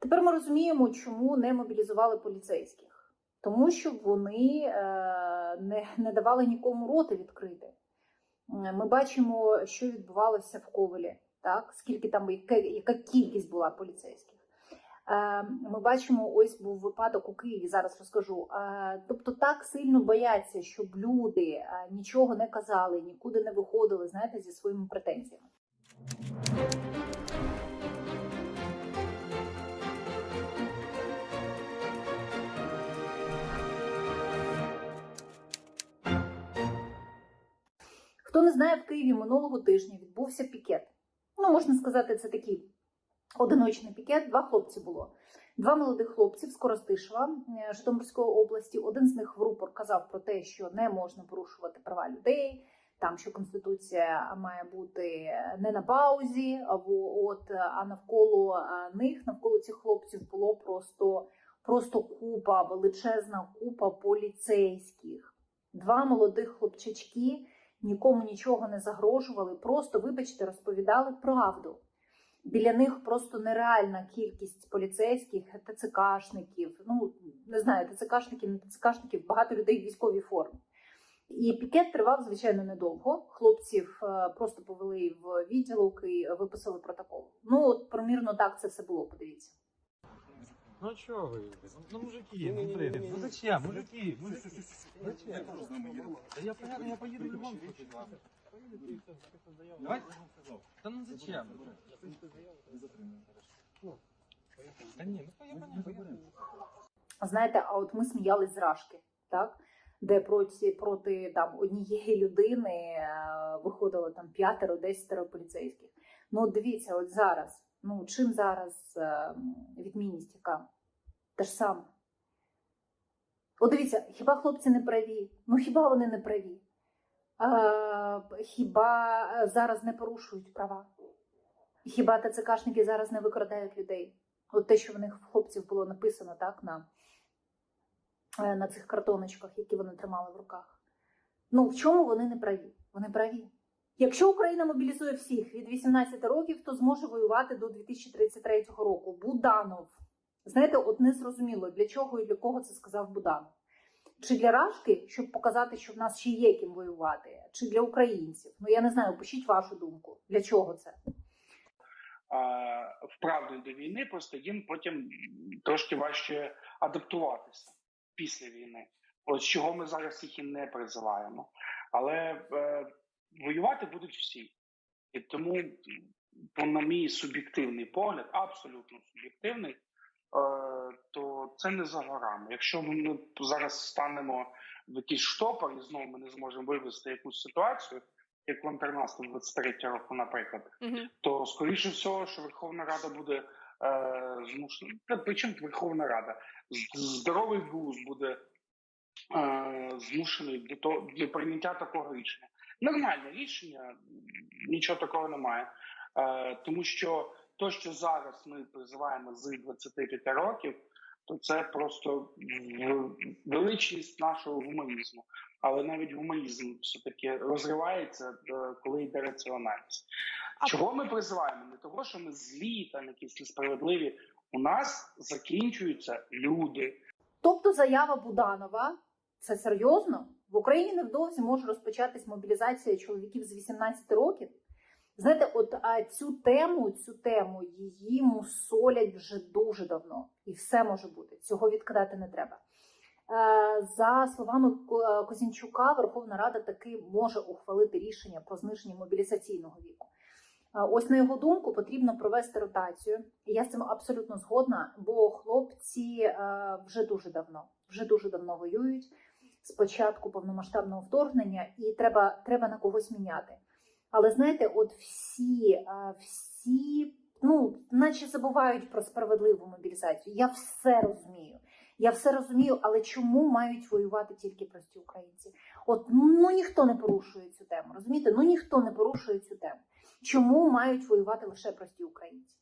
Тепер ми розуміємо, чому не мобілізували поліцейських, тому що вони е, не, не давали нікому роти відкрити. Ми бачимо, що відбувалося в Ковелі, так скільки там яка, яка кількість була поліцейських. Е, Ми бачимо, ось був випадок у Києві. Зараз розкажу. Е, Тобто, так сильно бояться, щоб люди нічого не казали, нікуди не виходили, знаєте, зі своїми претензіями. Хто не знає, в Києві минулого тижня відбувся пікет. Ну, можна сказати, це такий одиночний пікет. Два хлопці було. Два молодих хлопці з Коростишева е, Житомирської області. Один з них в рупор казав про те, що не можна порушувати права людей. Там що конституція має бути не на паузі, а от а навколо них, навколо цих хлопців було просто, просто купа, величезна купа поліцейських. Два молодих хлопчачки нікому нічого не загрожували, просто, вибачте, розповідали правду. Біля них просто нереальна кількість поліцейських, ТЦКшників. Ну не знаю, ТЦКшників, не ТЦКшників, багато людей в військовій формі. І пікет тривав, звичайно, недовго. Хлопців е, просто повели в відділок і виписали протокол. Ну, от примірно так це все було. Подивіться. Ну а чё вы? Ну мужики, ну блин, ну зачем? Мужики, мужики. Зачем? Да я понятно, я поеду в любом случае. Давайте. Да ну зачем? Да не, ну я понятно. Знаєте, а от ми сміялись з Рашки, так? Де проти, проти там однієї людини е, виходило там п'ятеро, десятеро поліцейських. Ну, от дивіться, от зараз. Ну, чим зараз е, відмінність яка? Те ж саме. От дивіться, хіба хлопці не праві? Ну хіба вони не праві? А, хіба е, зараз не порушують права? Хіба ТЦКшники зараз не викрадають людей? От те, що в них в хлопців було написано так на, е, на цих картоночках, які вони тримали в руках. Ну в чому вони не праві? Вони праві. Якщо Україна мобілізує всіх від 18 років, то зможе воювати до 2033 року. Буданов. Знаєте, от не зрозуміло, для чого і для кого це сказав Буданов. Чи для Рашки, щоб показати, що в нас ще є ким воювати, чи для українців? Ну я не знаю, пишіть вашу думку. Для чого це? вправні до війни, просто їм потім трошки важче адаптуватися після війни. От чого ми зараз їх і не призиваємо. Але е, воювати будуть всі. І тому, по, на мій суб'єктивний погляд, абсолютно суб'єктивний, е, то це не за горами. Якщо ми зараз станемо в якийсь штопор і знову ми не зможемо вивести якусь ситуацію, як контрнаступ 23 року, наприклад, то скоріше всього, що Верховна Рада буде е, змушена. Причому Верховна Рада здоровий глузд буде е, змушений до того для прийняття такого рішення. Нормальне рішення, нічого такого немає. Е, тому що то, що зараз ми призиваємо з 25 років, то це просто величність нашого гуманізму. Але навіть гуманізм все таки розривається, е, коли йде раціональність. Чого ми призиваємо? Не того, що ми злі та якісь несправедливі. У нас закінчуються люди. Тобто заява Буданова це серйозно? В Україні невдовзі може розпочатись мобілізація чоловіків з 18 років. Знаєте, от а, цю тему, цю тему її мусолять вже дуже давно, і все може бути. Цього відкидати не треба. Е, За словами Козінчука, Верховна Рада таки може ухвалити рішення про зниження мобілізаційного віку. Е, Ось на його думку потрібно провести ротацію. Я з цим абсолютно згодна, бо хлопці е, вже дуже давно, вже дуже давно воюють з початку повномасштабного вторгнення, і треба, треба на когось міняти. Але знаєте, от всі, всі, ну, наче забувають про справедливу мобілізацію. Я все розумію. Я все розумію, але чому мають воювати тільки прості українці? От ну ніхто не порушує цю тему. Розумієте? Ну ніхто не порушує цю тему. Чому мають воювати лише прості українці?